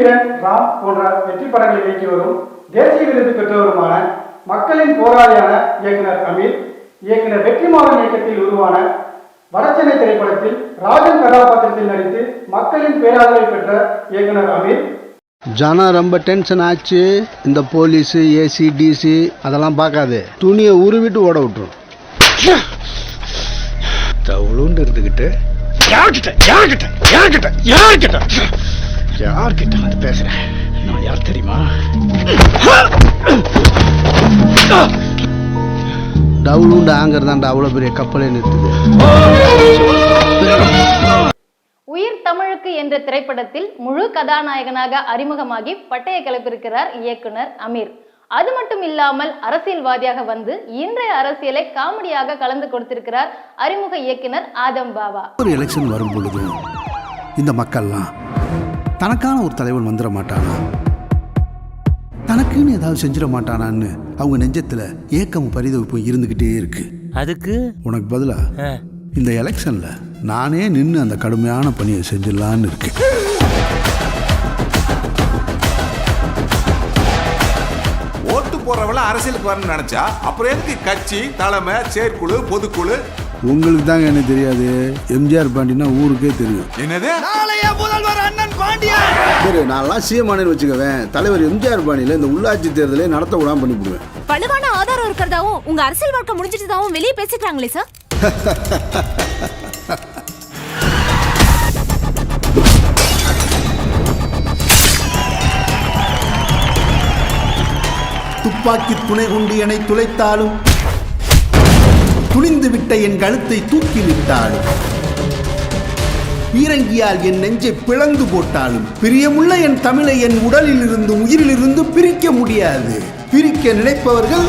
வீரன் ராம் போன்ற வெற்றி படங்களை இயக்கி வரும் தேசிய விருது பெற்றவருமான மக்களின் போராளியான இயக்குனர் அமீர் இயக்குனர் வெற்றிமாறன் இயக்கத்தில் உருவான வடச்சென்னை திரைப்படத்தில் ராஜன் கதாபாத்திரத்தில் நடித்து மக்களின் பேராதரவை பெற்ற இயக்குனர் அமீர். ஜனம் ரொம்ப டென்ஷன் ஆச்சு. இந்த போலீஸு ஏசி டிசி அதெல்லாம் பார்க்காது. துணியை உருவிட்டு ஓட விட்டுரும். தவளுண்டு இருந்துக்கிட்டு யார்கிட்ட? யார்கிட்ட? யார்கிட்ட? யார்கிட்ட? யார்கிட்ட வந்து பேசுறேன் நான் யார் தெரியுமா ஆங்கிறதாண்டா அவ்வளோ பெரிய கப்பலே நிறுத்துது உயிர் தமிழுக்கு என்ற திரைப்படத்தில் முழு கதாநாயகனாக அறிமுகமாகி பட்டைய கிளப்பியிருக்கிறார் இயக்குனர் அமீர். அது மட்டும் இல்லாமல் அரசியல்வாதியாக வந்து இன்றைய அரசியலை காமெடியாக கலந்து கொடுத்திருக்கிறார் அறிமுக இயக்குனர் ஆதம் பாபா. ஒரு எலெக்ஷன் வரும் பொழுது இந்த மக்கள்லாம் தனக்கான ஒரு தலைவன் வந்துட மாட்டானா? தனக்குன்னு ஏதாவது செஞ்சிட மாட்டானான்னு அவங்க நெஞ்சத்துல ஏக்கமும் பரிதவிப்பும் இருந்துகிட்டே இருக்கு. அதுக்கு? உனக்கு பதிலா? ஆ. இந்த எலெக்ஷன்ல நானே நின்று அந்த கடுமையான பணியை செஞ்சிடலான்னு இருக்கேன் ஓட்டு போறவள அரசியலுக்கு வரணும்னு நினைச்சா அப்புறம் எதுக்கு கட்சி தலைமை செயற்குழு பொதுக்குழு உங்களுக்கு தாங்க என்ன தெரியாது? எம்ஜிஆர் பாண்டினா ஊருக்கே தெரியும். என்னது? சரி நான்லாம் சிஎம் ஆனேன்னு வச்சுக்கவேன். தலைவர் எம்ஜிஆர் பாணியில் இந்த உள்ளாட்சி தேர்தலே நடத்த விடாம பண்ணிவிடுவேன். வலுவான ஆதாரம் இருக்கிறதாவும் உங்க அரசியல் வாழ்க்கை முடிஞ்சிட்டதாவும் வெளியே பேசிக்கிறாங்களே சார். துப்பாக்கி துணை கொண்டு என்னை துளைத்தாலும் துணிந்துவிட்ட என் கழுத்தை தூக்கிலிட்டாலும் பீரங்கியால் என் நெஞ்சை பிளந்து போட்டாலும் பிரியமுள்ள என் தமிழை என் உடலில் இருந்து உயிரில் இருந்து பிரிக்க முடியாது. பிரிக்க நினைப்பவர்கள்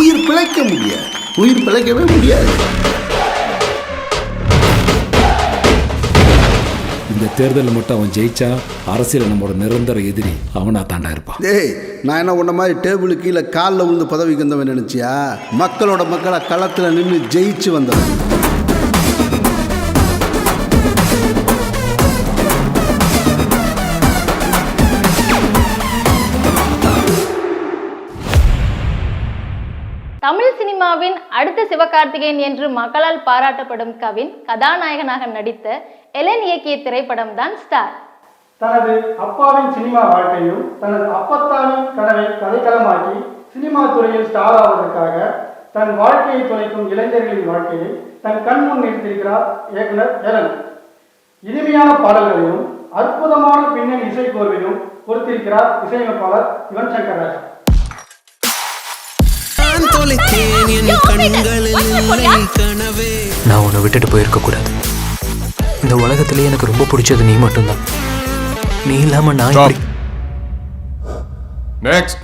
உயிர் பிழைக்க முடியாது. உயிர் பிழைக்கவே முடியாது. தேர்தலில் மட்டும் அவன் ஜெயிச்சா அரசியல் நம்மளோட நிரந்தர எதிரி அவனா தாண்டா இருப்பான். ஏய் நான் என்ன உன்ன மாதிரி டேபிள் கீழே காலில் விழுந்து பதவிக்கு வந்தவன் நினைச்சியா? மக்களோட மக்களை களத்தில் நின்று ஜெயிச்சு வந்தவன். தமிழ் சினிமாவின் அடுத்த சிவகார்த்திகேயன் என்று மக்களால் பாராட்டப்படும் கவின் கதாநாயகனாக நடித்த எலன் இயக்கிய திரைப்படம் தான் ஸ்டார். தனது அப்பாவின் சினிமா வாழ்க்கையும் தனது அப்பத்தாவின் கனவை கதைக்களமாக்கி சினிமா துறையில் ஸ்டார் ஆவதற்காக தன் வாழ்க்கையை தொலைக்கும் இளைஞர்களின் வாழ்க்கையை தன் கண் முன் நிறுத்தியிருக்கிறார் இயக்குனர் எலன். இனிமையான பாடல்களையும் அற்புதமான பின்னணி இசைக்கோர்வையும் பொறுத்திருக்கிறார் இசையமைப்பாளர் யுவன் சங்கர் ராஜா நான் உன்னை விட்டுட்டு போயிருக்க கூடாது இந்த உலகத்திலே எனக்கு ரொம்ப பிடிச்சது நீ மட்டும்தான். நீ இல்லாம நான் எப்படி? நெக்ஸ்ட்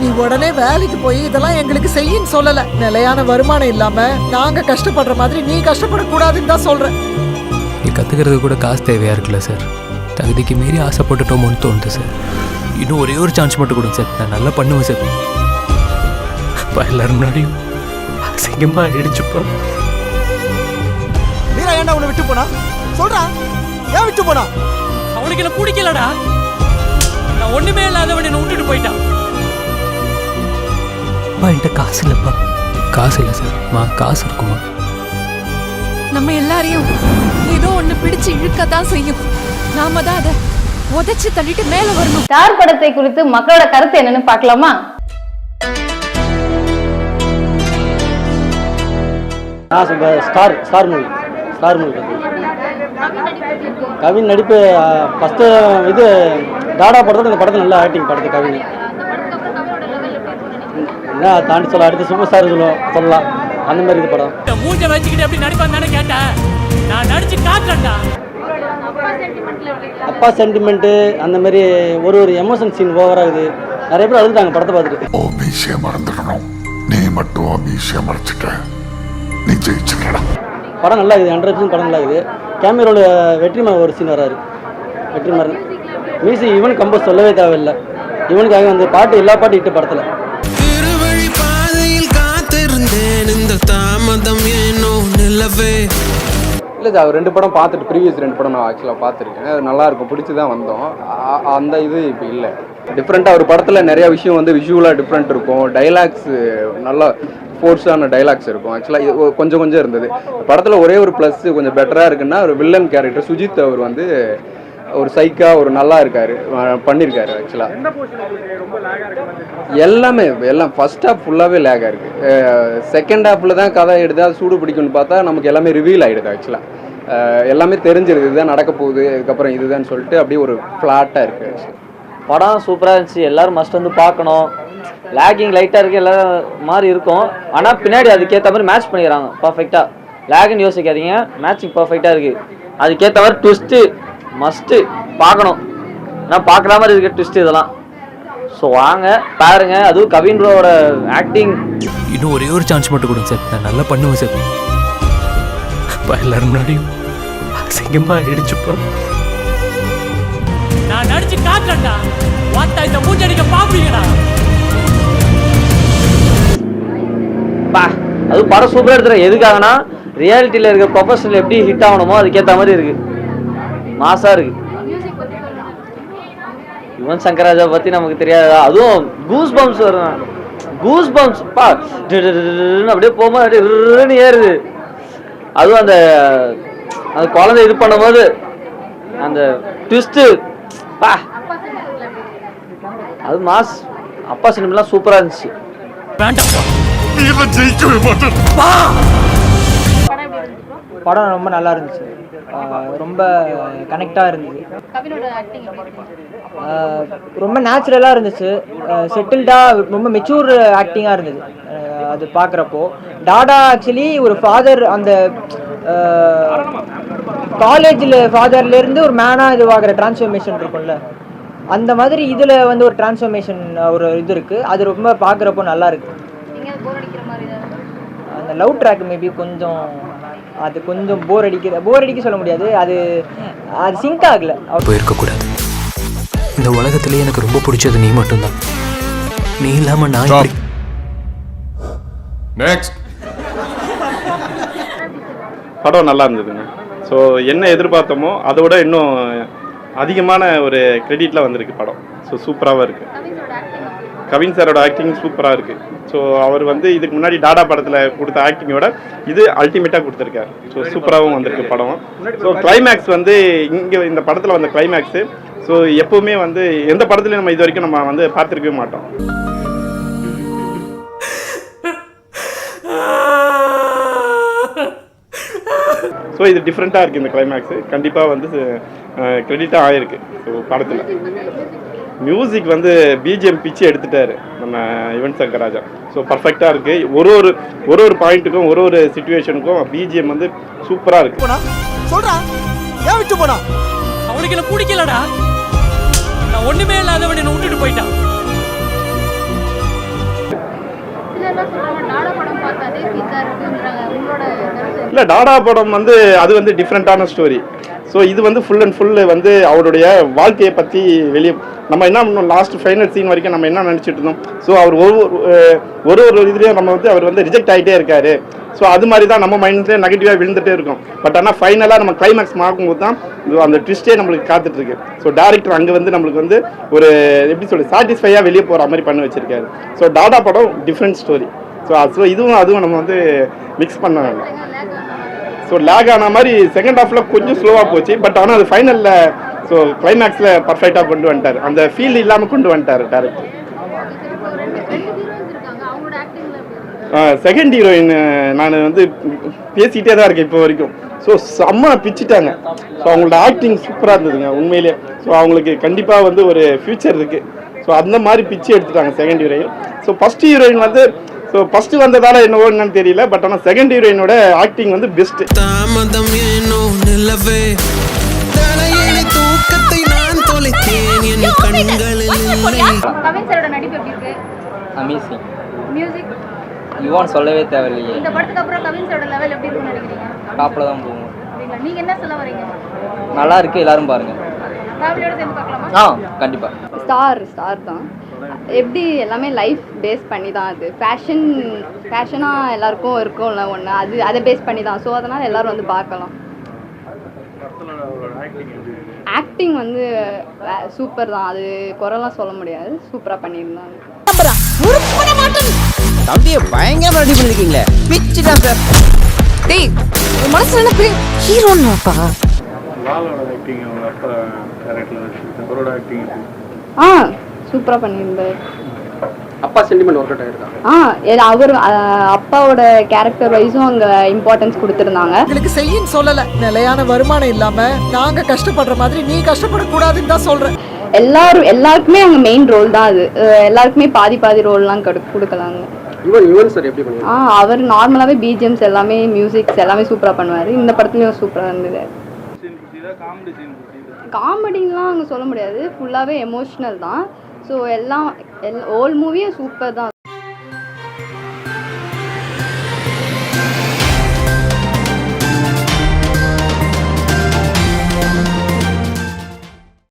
நீ உடனே வேலைக்கு போய் இதெல்லாம் எங்களுக்கு செய்யின்னு சொல்லல. நிலையான வருமானம் இல்லாம நாங்க கஷ்டப்படுற மாதிரி நீ கஷ்டப்படக்கூடாதுன்னு தான் சொல்றேன். நீ கத்துக்கிறது கூட காசு தேவையா இருக்குல்ல சார் தகுதிக்கு மீறி ஆசைப்பட்டுட்டோமோன்னு தோணுது சார் இன்னும் ஒரே ஒரு சான்ஸ் மட்டும் கொடுங்க சார். நான் நல்லா பண்ணுவேன் சார். அப்பா எல்லாரும் முன்னாடியும் அசிங்கமா அடிச்சுப்பா மீரா ஏன்டா உன்னை விட்டு போனா? சொல்றா. ஏன் விட்டு போனா? அவனுக்கு என்ன பிடிக்கலடா. நான் ஒண்ணுமே இல்லாதவன் என்ன விட்டுட்டு போயிட்டான். என்கிட்ட காசு இல்லைப்பா காசு இல்லை சார். மா காசு இருக்குமா நம்ம எல்லாரையும் ஏதோ ஒண்ணு பிடிச்சு இழுக்கத்தான் செய்யும். நாம தான் அதை உதைச்சு தள்ளிட்டு மேல வரணும். ஸ்டார் படத்தை குறித்து மக்களோட கருத்து என்னன்னு பார்க்கலாமா? Star star movie star movie Kavin நடிப்பு ஃபஸ்ட்டு இது டாடா படத்தோட இந்த படத்தில் நல்லா ஆக்டிங் படத்து கவின். என்ன தாண்டி சொல்ல அடுத்து சூப்பர் ஸ்டார் சொல்லுவோம் சொல்லலாம். அந்த மாதிரி இது படம். மூஞ்ச வச்சுக்கிட்டு எப்படி நடிப்பான்னு கேட்டேன். நான் நடிச்சு காட்டுறேன்டா. அப்பா சென்டிமெண்ட்டு அந்த மாதிரி ஒரு ஒரு எமோஷன் சீன் ஓவராகுது நிறைய பேர் அழுதுட்டாங்க படத்தை பார்த்துட்டு. ஓ மீசிய மறந்துடணும். நீ மட்டும் ஓ மீசிய மறைச்சிட்ட. நீ ஜெயிச்சுக்கடா படம் நல்லா இருக்குது. ஹண்ட்ரட் பர்சன்ட் படம் நல்லா இருக்குது. கேமரோட வெற்றிமாறன் ஒரு சீன் வராரு. வெற்றிமாறன். மியூசிக் இவன் கம்போஸ் சொல்லவே தேவையில்லை. இவனுக்காக வந்து பாட்டு எல்லா பாட்டு இட்டு படத்தில். திருவழி பாதையில் காத்திருந்தேன். இந்த தாமதம் ஏனோ நிலவே இல்லை சார் ரெண்டு படம் பார்த்துட்டு ப்ரீவியஸ் ரெண்டு படம் நான் ஆக்சுவலாக பார்த்துருக்கேன். அது நல்லா இருக்கும் பிடிச்சி தான் வந்தோம். அந்த இது இப்போ இல்லை. டிஃப்ரெண்ட்டாக ஒரு படத்தில் நிறைய விஷயம் வந்து விஷுவலாக டிஃப்ரெண்ட் இருக்கும். டைலாக்ஸ் நல்லா ஃபோர்ஸான டைலாக்ஸ் இருக்கும். ஆக்சுவலாக இது கொஞ்சம் கொஞ்சம் இருந்தது. படத்தில் ஒரே ஒரு ப்ளஸ் கொஞ்சம் பெட்டராக இருக்குன்னா ஒரு வில்லன் கேரக்டர் சுஜித் அவர் வந்து ஒரு சைக்கா ஒரு நல்லா இருக்காரு. பண்ணியிருக்காரு ஆக்சுவலாக எல்லாமே எல்லாம் ஃபர்ஸ்ட் ஹாஃப் ஃபுல்லாகவே லேகாக இருக்குது செகண்ட் ஹாஃபில் தான் கதை எடுத்து அது சூடு பிடிக்கும்னு பார்த்தா நமக்கு எல்லாமே ரிவீல் ஆகிடுது ஆக்சுவலாக எல்லாமே தெரிஞ்சிருது இதுதான் நடக்க போகுது இதுக்கப்புறம் இதுதான் சொல்லிட்டு அப்படியே ஒரு ஃப்ளாட்டாக இருக்குது படம் சூப்பராக இருந்துச்சு. எல்லாரும் மஸ்ட் வந்து பார்க்கணும். லேகிங் லைட்டாக இருக்கு எல்லாம் மாதிரி இருக்கும். ஆனால் பின்னாடி அதுக்கேற்ற மாதிரி மேட்ச் பண்ணிக்கிறாங்க பர்ஃபெக்டாக லேக்னு யோசிக்காதீங்க. மேட்சிங் பர்ஃபெக்டாக இருக்குது அதுக்கேற்ற மாதிரி ட்விஸ்ட்டு மஸ்ட்டு பார்க்கணும். நான் பார்க்குற மாதிரி இருக்க ட்விஸ்ட் இதெல்லாம். ஸோ வாங்க பாருங்க. அதுவும் கவின் ப்ரோவோட ஆக்டிங் இன்னும் ஒரே ஒரு சான்ஸ் மட்டும் கொடுங்க சார் நான் நல்லா பண்ணுவேன் சார் அப்பா எல்லாரும் முன்னாடியும் அசிங்கமா ஆயிடுச்சுப்பா நான் நடிச்சு காட்டுறேன்டா. வாத்தா இந்த மூஞ்சடிக்க பாப்பீங்கடா. பா அது படம் சூப்பராக எடுத்துறேன் எதுக்காகனா ரியாலிட்டியில் இருக்க ப்ரொஃபஷனல் எப்படி ஹிட் ஆகணுமோ அதுக்கேற்ற மாதிரி இருக்கு. மாசா இருக்கு. யுவன் சங்கர் ராஜா பத்தி நமக்கு தெரியாதா? அதுவும் கூஸ் பம்ப்ஸ் வரும் கூஸ் பம்ப்ஸ் பா அப்படியே போகும்போது அப்படியே ஏறுது. அதுவும் அந்த அந்த குழந்தை இது பண்ணும்போது அந்த ட்விஸ்ட்டு பா. அது மாஸ் அப்பா சினிமெல்லாம் சூப்பராக இருந்துச்சு. படம் ரொம்ப நல்லா இருந்துச்சு. ரொம்ப கனெக்டாக ஆஹ் ரொம்ப நேச்சுரலாக இருந்துச்சு. செட்டில்டாக ரொம்ப மெச்சூர் ஆக்டிங்காக இருந்தது. அது பார்க்குறப்போ டாடா ஆக்சுவலி ஒரு ஃபாதர் அந்த காலேஜில் ஃபாதர்லேருந்து ஒரு மேனாக இதுவாகிற டிரான்ஸ்ஃபர்மேஷன் இருக்கும்ல. அந்த மாதிரி இதில் வந்து ஒரு டிரான்ஸ்ஃபர்மேஷன் ஒரு இது இருக்குது அது ரொம்ப பார்க்குறப்போ நல்லா இருக்கு. அந்த லவ் ட்ராக் மேபி கொஞ்சம் அது கொஞ்சம் போர் அடிக்கிற போர் அடிக்க சொல்ல முடியாது. அது அது சிங்க் ஆகல. போயிருக்கக்கூடாது. இந்த உலகத்திலே எனக்கு ரொம்ப பிடிச்சது நீ மட்டும்தான். நீ இல்லாம நான் நெக்ஸ்ட் படம் நல்லா இருந்ததுங்க. ஸோ என்ன எதிர்பார்த்தோமோ அதை விட இன்னும் அதிகமான ஒரு கிரெடிட்டில் வந்திருக்கு படம். ஸோ சூப்பராகவும் இருக்குது கவின் சாரோட ஆக்டிங் சூப்பராக இருக்குது ஸோ அவர் வந்து இதுக்கு முன்னாடி டாடா படத்தில் கொடுத்த ஆக்டிங்கோட இது அல்டிமேட்டாக கொடுத்துருக்காரு. ஸோ சூப்பராகவும் வந்திருக்கு படம். ஸோ கிளைமேக்ஸ் வந்து இங்கே இந்த படத்தில் வந்த கிளைமேக்ஸு ஸோ எப்போவுமே வந்து எந்த படத்துலையும் நம்ம இது வரைக்கும் நம்ம வந்து பார்த்துருக்கவே மாட்டோம். ஸோ இது டிஃப்ரெண்ட்டாக இருக்குது இந்த கிளைமேக்ஸு கண்டிப்பாக வந்து கிரெடிட்டாக ஆகிருக்கு ஸோ படத்தில். மியூசிக் வந்து பிஜிஎம் பிச்சு எடுத்துட்டாரு. நம்ம யுவன் சங்கர் ராஜா ஸோ பர்ஃபெக்டாக இருக்குது ஒரு ஒரு ஒரு ஒரு பாயிண்ட்டுக்கும் ஒரு ஒரு சுச்சுவேஷனுக்கும் பிஜிஎம் வந்து சூப்பராக இருக்குது சொல்றா. ஏன் விட்டு போனா? அவனுக்கு என்ன பிடிக்கலடா? நான் ஒண்ணுமே இல்லாதவன் என்ன விட்டுட்டு போயிட்டான். இல்லை டாடா படம் வந்து அது வந்து டிஃப்ரெண்ட்டான ஸ்டோரி ஸோ இது வந்து ஃபுல் அண்ட் ஃபுல் வந்து அவருடைய வாழ்க்கையை பற்றி வெளியே நம்ம என்ன பண்ணோம்? லாஸ்ட் ஃபைனல் சீன் வரைக்கும் நம்ம என்ன நினச்சிட்டு இருந்தோம்? ஸோ அவர் ஒரு ஒரு ஒரு இதுலேயும் நம்ம வந்து அவர் வந்து ரிஜெக்ட் ஆகிட்டே இருக்காரு. ஸோ அது மாதிரி தான் நம்ம மைண்ட்லேயே நெகட்டிவாக விழுந்துட்டே இருக்கும். பட் ஆனால் ஃபைனலாக நம்ம கிளைமேக்ஸ் பார்க்கும்போது தான் அந்த ட்விஸ்டே நம்மளுக்கு காத்துட்ருக்கு ஸோ டேரக்டர் அங்கே வந்து நம்மளுக்கு வந்து ஒரு எப்படி சொல்லி சாட்டிஸ்ஃபையாக வெளியே போகிற மாதிரி பண்ணி வச்சிருக்காரு. ஸோ டாடா படம் டிஃப்ரெண்ட் ஸ்டோரி ஸோ ஸோ இதுவும் அதுவும் நம்ம வந்து மிக்ஸ் பண்ண வேண்டாம். ஸோ லேக் ஆன மாதிரி செகண்ட் ஹாஃபில் கொஞ்சம் ஸ்லோவாக போச்சு. பட் ஆனால் அது ஃபைனலில் ஸோ கிளைமேக்ஸில் பர்ஃபெக்டாக கொண்டு வந்துட்டார். அந்த ஃபீல் இல்லாமல் கொண்டு வந்துட்டார் டேரக்டர் செகண்ட் ஹீரோயின் நான் வந்து பேசிக்கிட்டே தான் இருக்கேன் இப்போ வரைக்கும். ஸோ செம்ம பிச்சிட்டாங்க. ஸோ அவங்களோட ஆக்டிங் சூப்பராக இருந்ததுங்க உண்மையிலே. ஸோ அவங்களுக்கு கண்டிப்பாக வந்து ஒரு ஃப்யூச்சர் இருக்குது ஸோ அந்த மாதிரி பிச்சு எடுத்துட்டாங்க second heroine so first heroine வந்து ஸோ ஃபர்ஸ்ட் வந்ததால என்னவோ என்னன்னு தெரியல பட் ஆனால் செகண்ட் ஹீரோயினோட ஆக்டிங் வந்து பெஸ்ட் தாமதம் ஏனோ நிலவே? தூக்கத்தை நான் தொலைத்தேன் என் அமேசிங் மியூசிக் யுவான் சொல்லவே தேவையில்லையே. இந்த படத்துக்கு அப்புறம் கவின் சாரோட லெவல் எப்படி இருக்கும்னு நினைக்கிறீங்க? டாப்பில் தான் போகும். நீங்க என்ன சொல்ல வரீங்க? நல்லா இருக்கு எல்லாரும் பாருங்க. ஃபேமிலியோட சேர்ந்து பார்க்கலாமா. ஆ கண்டிப்பாக ஸ்டார் ஸ்டார் தான். எப்படி எல்லாமே லைஃப் பேஸ் பண்ணி தான் அது. ஃபேஷன் ஃபேஷனாக எல்லாருக்கும் இருக்கும்ல ஒன்று அது அதை பேஸ் பண்ணி தான் ஸோ அதனால் எல்லாரும் வந்து பார்க்கலாம். ஆக்டிங் வந்து சூப்பர் தான். அது குறைலாம் சொல்ல முடியாது. சூப்பராக பண்ணியிருந்தாங்க. தம்பியை பயங்கரமா ரெடி பண்ணிருக்கீங்களே. பிச்சு தான் சார். டேய் மனசுல என்ன பெரிய ஹீரோன்னாப்பா ஆ சூப்பராக பண்ணியிருந்தாரு. அப்பா சென்டிமெண்ட் ஒர்க் அவுட் ஆயிருக்கா? ஆ அவர் அப்பாவோட கேரக்டர் வைஸும் அங்கே இம்பார்ட்டன்ஸ் கொடுத்துருந்தாங்க. எங்களுக்கு செய்யின்னு சொல்லல. நிலையான வருமானம் இல்லாம நாங்க கஷ்டப்படுற மாதிரி நீ கஷ்டப்படக்கூடாதுன்னு தான் சொல்றேன். எல்லாரும் எல்லாருக்குமே அங்கே மெயின் ரோல் தான் அது. எல்லாருக்குமே பாதி பாதி ரோல்லாம் கொடு கொடுக்கலாங்க. ஆ அவர் நார்மலாகவே பிஜிஎம்ஸ் எல்லாமே மியூசிக்ஸ் எல்லாமே சூப்பராக பண்ணுவார். இந்த படத்துலையும் சூப்பராக இருந்தது. காமெடின்லாம் அங்கே சொல்ல முடியாது. ஃபுல்லாகவே எமோஷ்னல் தான். ஸோ எல்லாம் எல் ஓல் மூவியும் சூப்பர் தான்.